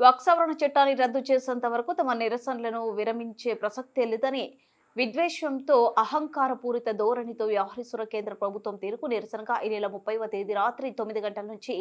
వాక్సవరణ చట్టాన్ని రద్దు చేసేంత వరకు తమ నిరసనలను విరమించే ప్రసక్తే లేదని విద్వేషంతో అహంకారపూరిత ధోరణితో వ్యవహరిస్తున్న కేంద్ర ప్రభుత్వం తీరుకు నిరసనగా ఈ నెల ముప్పైవ తేదీ రాత్రి తొమ్మిది గంటల నుంచి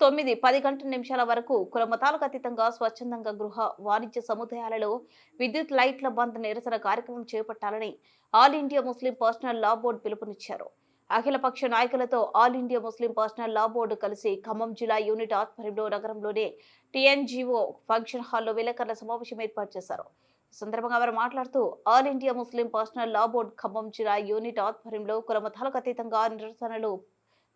తొమ్మిది పది గంటల నిమిషాల వరకు కులమతాలకు అతీతంగా స్వచ్ఛందంగా గృహ వాణిజ్య సముదాయాలలో విద్యుత్ లైట్ల బంద్ నిరసన కార్యక్రమం చేపట్టాలని all India Muslim personal law board పిలుపునిచ్చారు. అఖిలపక్ష నాయకులతో all India Muslim personal law board కలిసి ఖమ్మం జిల్లా యూనిట్ ఆధ్వర్యంలో నగరంలోని టీఎన్జీఓ ఫంక్షన్ హాల్లో విలేకరుల సమావేశం ఏర్పాటు చేశారు. సందర్భంగా వారు మాట్లాడుతూ all India Muslim personal law board Khammam జిల్లా యూనిట్ ఆధ్వర్యంలో కులమతాలకు అతీతంగా నిరసనలు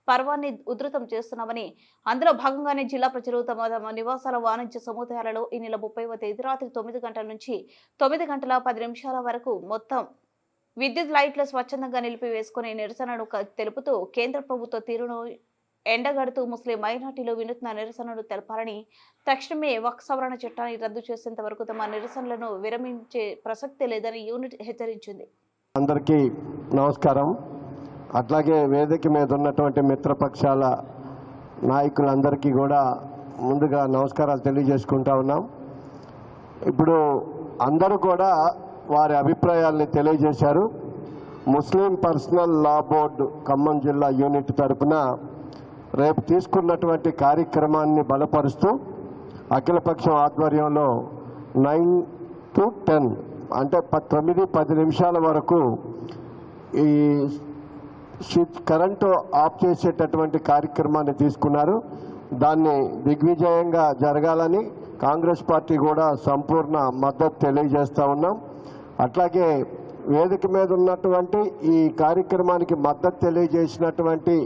పర్వాన్ని ఉధృతం చేస్తున్నామని అందులో భాగంగానే జిల్లా ప్రజలు తమ తమ నివాసాల వాణిజ్య సముదాయాలలో ఈ నెల ముప్పైవ తేదీ రాత్రి తొమ్మిది గంటల నుంచి తొమ్మిది గంటల పది నిమిషాల వరకు మొత్తం విద్యుత్ లైట్లు స్వచ్ఛందంగా నిలిపివేసుకునే నిరసనను తెలుపుతూ కేంద్ర ప్రభుత్వ తీరును ఎండగడుతూ ముస్లిం మైనార్టీలు వినూత్న నిరసనలు తెలపాలని తక్షణమే వక్ సవరణ చట్టాన్ని రద్దు చేసేంత వరకు తమ నిరసనలను విరమించే ప్రసక్తి లేదని యూనిట్ హెచ్చరించింది. అందరికీ నమస్కారం. అట్లాగే వేదిక మీద ఉన్నటువంటి మిత్రపక్షాల నాయకులందరికీ కూడా ముందుగా నమస్కారాలు తెలియజేసుకుంటా ఉన్నాం. ఇప్పుడు అందరూ కూడా వారి అభిప్రాయాల్ని తెలియజేశారు. Muslim personal law board Khammam జిల్లా యూనిట్ తరపున రేపు తీసుకున్నటువంటి కార్యక్రమాన్ని బలపరుస్తూ అఖిలపక్షం ఆధ్వర్యంలో నైన్ టు టెన్ అంటే ప- తొమ్మిది పది నిమిషాల వరకు ఈ స్విచ్ కరెంటు ఆఫ్ చేసేటటువంటి కార్యక్రమాన్ని తీసుకున్నారు. దాన్ని దిగ్విజయంగా జరగాలని కాంగ్రెస్ పార్టీ కూడా సంపూర్ణ మద్దతు తెలియజేస్తూ ఉన్నాం. అట్లాగే వేదిక మీద ఉన్నటువంటి ఈ కార్యక్రమానికి మద్దతు తెలియజేసినటువంటి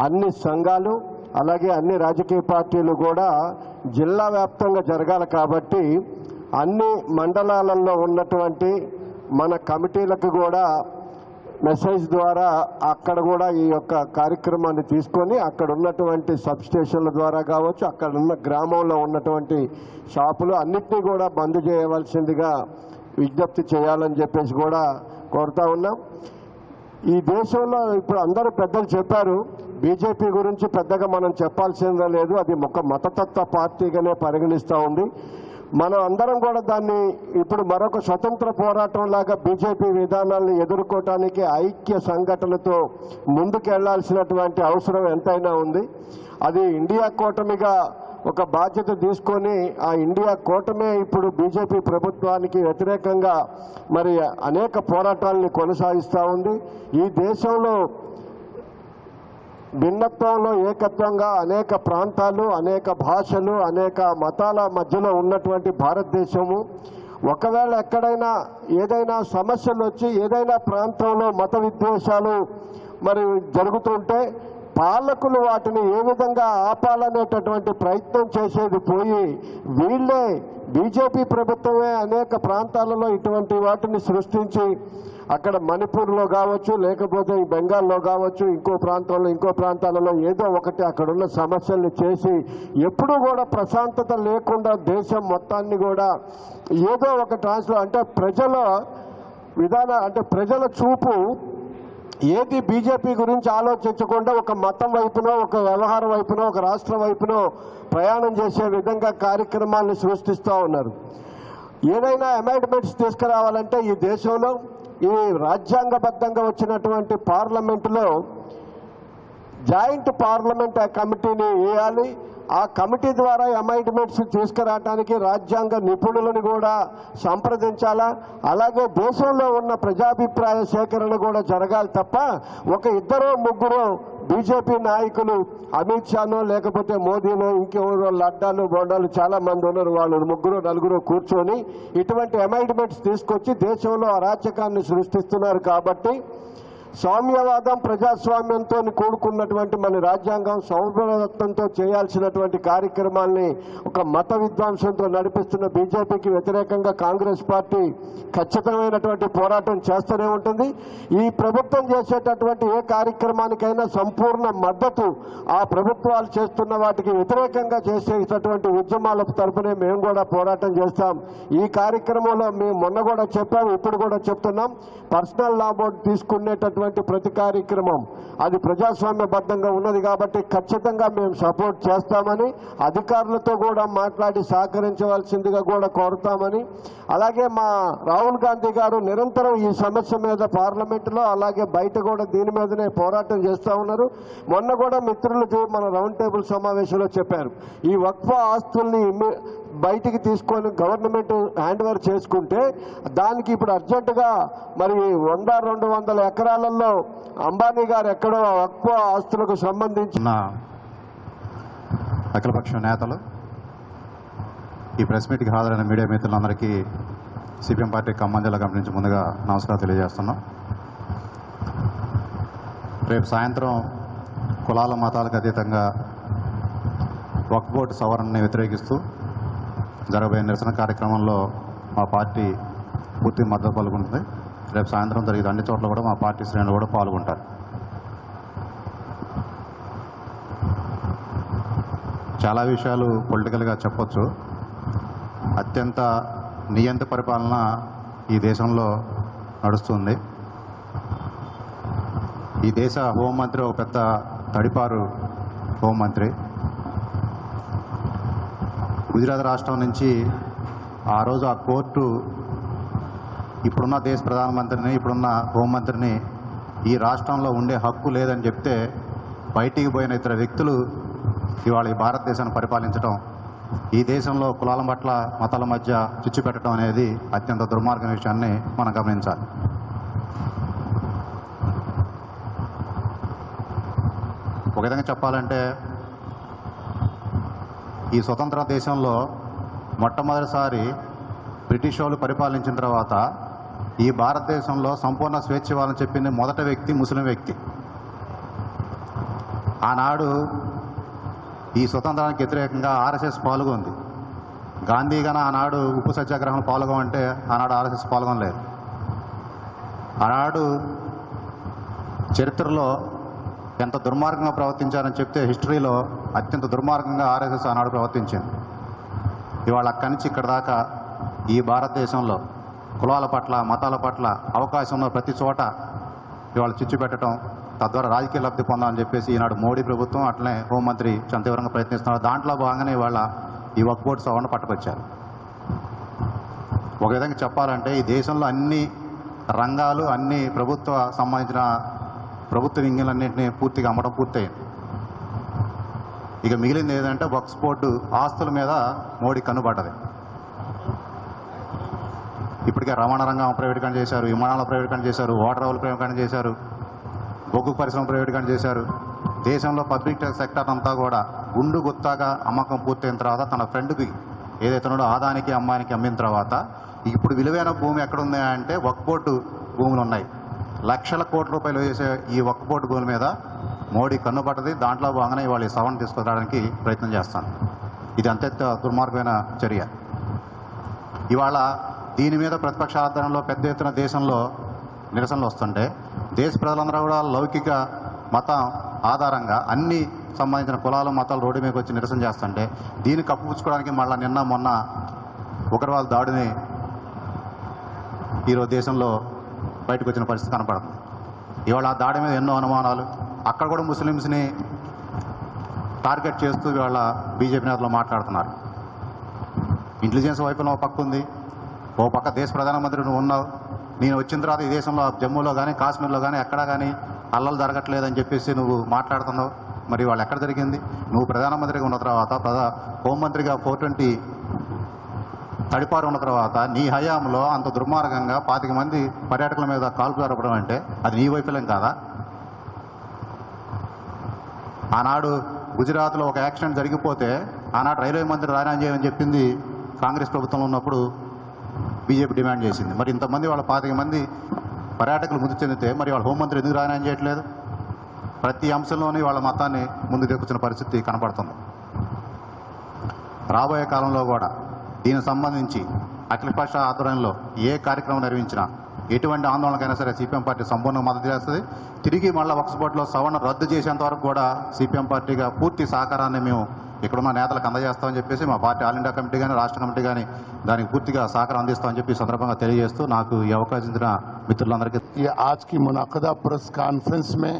అన్ని సంఘాలు అలాగే అన్ని రాజకీయ పార్టీలు కూడా జిల్లా వ్యాప్తంగా జరగాలి కాబట్టి అన్ని మండలాలలో ఉన్నటువంటి మన కమిటీలకు కూడా మెసేజ్ ద్వారా అక్కడ కూడా ఈ యొక్క కార్యక్రమాన్ని తీసుకొని అక్కడ ఉన్నటువంటి సబ్ స్టేషన్ల ద్వారా కావచ్చు అక్కడ ఉన్న గ్రామంలో ఉన్నటువంటి షాపులు అన్నిటినీ కూడా బంద్ చేయవలసిందిగా విజ్ఞప్తి చేయాలని చెప్పేసి కూడా కోరుతా ఉన్నాం. ఈ దేశంలో ఇప్పుడు అందరూ పెద్దలు చెప్పారు బీజేపీ గురించి పెద్దగా మనం చెప్పాల్సిందే లేదు అది ఒక మతతత్వ పార్టీగానే పరిగణిస్తూ ఉంది. మనం అందరం కూడా దాన్ని ఇప్పుడు మరొక స్వతంత్ర పోరాటం లాగా బీజేపీ విధానాలను ఎదుర్కోవటానికి ఐక్య సంఘటనతో ముందుకెళ్ళాల్సినటువంటి అవసరం ఎంతైనా ఉంది. అది ఇండియా కూటమిగా ఒక బాధ్యత తీసుకొని ఆ ఇండియా కూటమే ఇప్పుడు బీజేపీ ప్రభుత్వానికి వ్యతిరేకంగా మరి అనేక పోరాటాలని కొనసాగిస్తూ ఉంది. ఈ దేశంలో భిన్నత్వంలో ఏకత్వంగా అనేక ప్రాంతాలు అనేక భాషలు అనేక మతాల మధ్యలో ఉన్నటువంటి భారతదేశము. ఒకవేళ ఎక్కడైనా ఏదైనా సమస్యలు వచ్చి ఏదైనా ప్రాంతంలో మత విద్వేషాలు మరి జరుగుతుంటే పాలకులు వాటిని ఏ విధంగా ఆపాలనేటటువంటి ప్రయత్నం చేసేది పోయి వీళ్ళే బీజేపీ ప్రభుత్వమే అనేక ప్రాంతాలలో ఇటువంటి వాటిని సృష్టించి అక్కడ మణిపూర్లో కావచ్చు లేకపోతే ఈ బెంగాల్లో కావచ్చు ఇంకో ప్రాంతంలో ఇంకో ప్రాంతాలలో ఏదో ఒకటి అక్కడున్న సమస్యల్ని చేసి ఎప్పుడూ కూడా ప్రశాంతత లేకుండా దేశం మొత్తాన్ని కూడా ఏదో ఒక ట్రాన్స్లో అంటే ప్రజల విధాన అంటే ప్రజల చూపు ఏది బీజేపీ గురించి ఆలోచించకుండా ఒక మతం వైపునో ఒక వ్యవహారం వైపునో ఒక రాష్ట్రం వైపునో ప్రయాణం చేసే విధంగా కార్యక్రమాలను సృష్టిస్తూ ఉన్నారు. ఏదైనా అమెండ్మెంట్స్ తీసుకురావాలంటే ఈ దేశంలో ఈ రాజ్యాంగబద్ధంగా వచ్చినటువంటి పార్లమెంటులో జాయింట్ పార్లమెంట్ ఆ కమిటీని వేయాలి. ఆ కమిటీ ద్వారా అమైంట్మెంట్స్ తీసుకురావడానికి రాజ్యాంగ నిపుణులను కూడా సంప్రదించాలా? అలాగే దేశంలో ఉన్న ప్రజాభిప్రాయ సేకరణ కూడా జరగాలి తప్ప ఒక ఇద్దరు ముగ్గురు బీజేపీ నాయకులు అమిత్ షానో లేకపోతే మోదీనో ఇంకెవరో లడ్డాలు బొండాలు చాలా మంది ఉన్నారు. వాళ్ళు ముగ్గురు నలుగురు కూర్చొని ఇటువంటి అమైండ్మెంట్స్ తీసుకొచ్చి దేశంలో అరాచకాన్ని సృష్టిస్తున్నారు కాబట్టి సామ్యవాదం ప్రజాస్వామ్యంతో కూడుకున్నటువంటి మన రాజ్యాంగం సౌభ్రతత్వంతో చేయాల్సినటువంటి కార్యక్రమాల్ని ఒక మత విద్వాంసంతో నడిపిస్తున్న బీజేపీకి వ్యతిరేకంగా కాంగ్రెస్ పార్టీ ఖచ్చితమైనటువంటి పోరాటం చేస్తూనే ఉంటుంది. ఈ ప్రభుత్వం చేసేటటువంటి ఏ కార్యక్రమానికైనా సంపూర్ణ మద్దతు ఆ ప్రభుత్వాలు చేస్తున్న వాటికి వ్యతిరేకంగా చేసేటటువంటి ఉద్యమాల తరపునే మేము కూడా పోరాటం చేస్తాం. ఈ కార్యక్రమంలో మేము మొన్న కూడా చెప్పాము ఇప్పుడు కూడా చెప్తున్నాం. పర్సనల్ లా బోర్డు తీసుకునేటటువంటి చేసేటువంటి ప్రతి కార్యక్రమం అది ప్రజాస్వామ్యబద్ధంగా ఉన్నది కాబట్టి ఖచ్చితంగా మేము సపోర్ట్ చేస్తామని అధికారులతో కూడా మాట్లాడి సహకరించవలసిందిగా కూడా కోరుతామని. అలాగే మా రాహుల్ గాంధీ గారు నిరంతరం ఈ సమస్య మీద పార్లమెంటులో అలాగే బయట కూడా దీని మీదనే పోరాటం చేస్తూ ఉన్నారు. మొన్న కూడా మిత్రులకి మన రౌండ్ టేబుల్ సమావేశంలో చెప్పారు. ఈ వక్ఫ ఆస్తుల్ని బయటికి తీసుకొని గవర్నమెంట్ హ్యాండ్ ఓవర్ చేసుకుంటే దానికి ఇప్పుడు అర్జెంటుగా మరి వంద రెండు వందల ఎకరాలలో అంబానీ గారు ఎక్కడో ఆ ఆస్తులకు సంబంధించిన అఖిలపక్ష నేతలు ఈ ప్రెస్ మీట్కి హాజరైన మీడియా మిత్రులందరికీ సిపిఎం పార్టీ ఖమ్మం జిల్లా కమిటీ నుంచి ముందుగా నమస్కారం తెలియజేస్తున్నాం. రేపు సాయంత్రం కులాల మతాలకు అతీతంగా వక్ఫ్ బోర్డు సవరణని వ్యతిరేకిస్తూ జరగబోయే నిరసన కార్యక్రమంలో మా పార్టీ పూర్తి మద్దతు పలుకుంటుంది రేపు సాయంత్రం జరిగే అన్ని చోట్ల కూడా మా పార్టీ శ్రేణులు కూడా పాల్గొంటారు. చాలా విషయాలు పొలిటికల్గా చెప్పొచ్చు. అత్యంత నియంత పరిపాలన ఈ దేశంలో నడుస్తుంది. ఈ దేశ హోంమంత్రి ఒక పెద్ద తడిపారు హోంమంత్రి. గుజరాత్ రాష్ట్రం నుంచి ఆ రోజు ఆ కోర్టు ఇప్పుడున్న దేశ ప్రధానమంత్రిని ఇప్పుడున్న హోంమంత్రిని ఈ రాష్ట్రంలో ఉండే హక్కు లేదని చెప్తే బయటికి పోయిన ఇతర వ్యక్తులు ఇవాళ ఈ భారతదేశాన్ని పరిపాలించడం ఈ దేశంలో కులాల పట్ల మతాల మధ్య చిచ్చు పెట్టడం అనేది అత్యంత దుర్మార్గం విషయాన్ని మనం గమనించాలి. ఒక విధంగా చెప్పాలంటే ఈ స్వతంత్ర దేశంలో మొట్టమొదటిసారి బ్రిటిష్ వాళ్ళు పరిపాలించిన తర్వాత ఈ భారతదేశంలో సంపూర్ణ స్వేచ్ఛ ఇవ్వాలని చెప్పింది మొదటి వ్యక్తి ముస్లిం వ్యక్తి. ఆనాడు ఈ స్వతంత్రానికి వ్యతిరేకంగా ఆర్ఎస్ఎస్ పాల్గొంది. గాంధీ గన ఆనాడు ఉప్పు సత్యాగ్రహం పాల్గొమంటే ఆనాడు ఆర్ఎస్ఎస్ పాల్గొనలేదు. ఆనాడు చరిత్రలో ఎంత దుర్మార్గంగా ప్రవర్తించారని చెప్తే హిస్టరీలో అత్యంత దుర్మార్గంగా ఆర్ఎస్ఎస్ ఆనాడు ప్రవర్తించింది ఇవాళ అక్కడి నుంచి ఇక్కడ దాకా ఈ భారతదేశంలో కులాల పట్ల మతాల పట్ల అవకాశం ఉన్న ప్రతి చోట ఇవాళ చిచ్చు పెట్టడం తద్వారా రాజకీయ లబ్ధి పొందాలని చెప్పేసి ఈనాడు మోడీ ప్రభుత్వం అట్లనే హోంమంత్రి చాలా తీవ్రంగా ప్రయత్నిస్తున్నారు. దాంట్లో భాగంగానే ఇవాళ ఈ వక్ బోర్డు సవరణ పట్టుకొచ్చారు. ఒక విధంగా చెప్పాలంటే ఈ దేశంలో అన్ని రంగాలు అన్ని ప్రభుత్వ సంబంధించిన ప్రభుత్వ వింగులన్నింటినీ పూర్తిగా అమ్మడం పూర్తయింది. ఇక మిగిలింది ఏదంటే వక్స్ బోర్డు ఆస్తుల మీద మోడీ కనుబడ్డది ఇప్పటికే రవాణా రంగం ప్రైవేటీకరణ చేశారు విమానాల ప్రైవేటీకరణ చేశారు వాటర్ హౌల్ ప్రైవేటీకరణ చేశారు బొగ్గు పరిశ్రమ ప్రైవేటీకరణ చేశారు. దేశంలో పబ్లిక్ సెక్టర్ అంతా కూడా గుండు గుత్తాగా అమ్మకం పూర్తయిన తర్వాత తన ఫ్రెండ్కి ఏదైతే ఉన్నాడో ఆదానికి అమ్మానికి అమ్మిన తర్వాత ఇప్పుడు విలువైన భూమి ఎక్కడుంది అంటే వక్ బోర్డు భూములు ఉన్నాయి. లక్షల కోట్ల రూపాయలు వేసే ఈ ఒక్క బోర్డు భూముల మీద మోడీ కన్నుపడ్డది దాంట్లో భాగంగానే ఇవాళ ఈ సవరణ తీసుకురావడానికి ప్రయత్నం చేస్తాను. ఇది అత్యంత దుర్మార్గమైన చర్య. ఇవాళ దీని మీద ప్రతిపక్ష ఆధ్వర్యంలో పెద్ద ఎత్తున దేశంలో నిరసనలు వస్తుంటే దేశ ప్రజలందరూ కూడా లౌకిక మతం ఆధారంగా అన్ని సంబంధించిన కులాలు మతాలు రోడ్డు మీదకి వచ్చి నిరసన చేస్తుంటే దీన్ని కప్పుపుచ్చుకోవడానికి మళ్ళీ నిన్న మొన్న ఉగ్రవాద దాడిని ఈరోజు దేశంలో బయటకు వచ్చిన పరిస్థితి కనపడుతుంది ఇవాళ ఆ దాడి మీద ఎన్నో అనుమానాలు. అక్కడ కూడా ముస్లిమ్స్ని టార్గెట్ చేస్తూ ఇవాళ బీజేపీ నేతలు మాట్లాడుతున్నారు. ఇంటెలిజెన్స్ వైపున ఒక పక్క ఉంది. ఓ పక్క దేశ ప్రధానమంత్రి నువ్వు ఉన్నావు. నేను వచ్చిన తర్వాత ఈ దేశంలో జమ్మూలో కానీ కాశ్మీర్లో కానీ ఎక్కడా కానీ అల్లలు జరగట్లేదని చెప్పేసి నువ్వు మాట్లాడుతున్నావు. మరి వాళ్ళు ఎక్కడ జరిగింది? నువ్వు ప్రధానమంత్రిగా ఉన్న తర్వాత ప్రధా హోంమంత్రిగా ఫోర్ ట్వంటీ తడిపారు ఉన్న తర్వాత నీ హయాంలో అంత దుర్మార్గంగా పాతిక మంది పర్యాటకుల మీద కాల్పు జరపడం అంటే అది నీ వైఫల్యం కాదా? ఆనాడు గుజరాత్లో ఒక యాక్సిడెంట్ జరిగిపోతే ఆనాడు రైల్వే మంత్రి రాజీనామా చేయమని చెప్పింది కాంగ్రెస్ ప్రభుత్వంలో ఉన్నప్పుడు బీజేపీ డిమాండ్ చేసింది. మరి ఇంతమంది వాళ్ళ పాతిక మంది పర్యాటకులు మృతి చెందితే మరి వాళ్ళ హోంమంత్రి ఎందుకు రాజీనామా చేయట్లేదు? ప్రతి అంశంలోనే వాళ్ళ మతాన్ని ముందు తెచ్చిన పరిస్థితి కనపడుతుంది. రాబోయే కాలంలో కూడా దీనికి సంబంధించి అఖిలపక్ష ఆధ్వర్యంలో ఏ కార్యక్రమం నిర్వహించినా ఎటువంటి ఆందోళనకైనా సరే సిపిఎం పార్టీ సంపూర్ణ మద్దతు చేస్తుంది తిరిగి మళ్ళీ వక్స్ బోర్డులో సవరణ రద్దు చేసేంత వరకు కూడా సిపిఎం పార్టీగా పూర్తి సహకారాన్ని మేము ఇక్కడున్న నేతలకు అందజేస్తామని చెప్పేసి మా పార్టీ ఆల్ ఇండియా కమిటీ కానీ రాష్ట్ర కమిటీ కానీ దానికి పూర్తిగా సహకారం అందిస్తామని చెప్పి ఈ సందర్భంగా తెలియజేస్తూ నాకు ఈ అవకాశం ఇచ్చిన మిత్రులందరికీ ये आज की मुनदा प्रेस कॉन्फ्रेंस में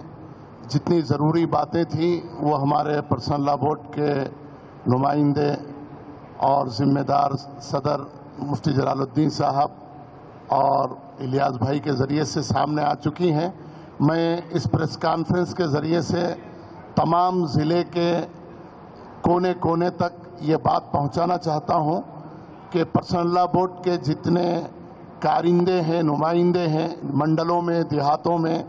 जितनी ज़रूरी बातें थी वो हमारे पर्सनला बोर्ड के नुमाइंदे और ज़िम्मेदार सदर मुफ्ती जलालुद्दीन साहब और इलियास भाई के ज़रिए से सामने आ चुकी हैं। मैं इस प्रेस कॉन्फ्रेंस के ज़रिए से तमाम ज़िले के कोने कोने तक ये बात पहुंचाना चाहता हूँ कि पर्सनला बोर्ड के जितने कारिंदे हैं, नुमाइंदे हैं, मंडलों में, देहातों में,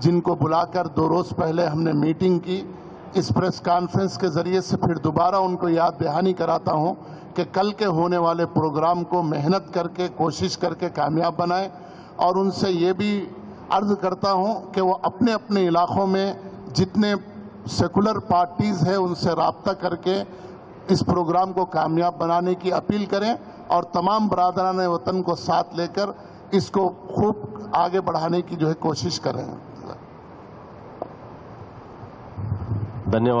जिनको बुलाकर दो रोज़ पहले हमने मीटिंग की इस प्रेस कॉन्फ्रेंस के ज़रिए से फिर दोबारा उनको याद दहानी कराता हूँ कि कल के होने वाले प्रोग्राम को मेहनत करके, कोशिश करके कामयाब बनाएँ और उनसे ये भी अर्ज़ करता हूँ कि वो अपने अपने इलाकों में जितने सेकुलर पार्टीज़ हैं, उनसे रबता करके इस प्रोग्राम को कामयाब बनाने की अपील करें और तमाम बरदरान वतन को साथ लेकर इसको खूब आगे बढ़ाने की जो है कोशिश करें دھنیہ واد۔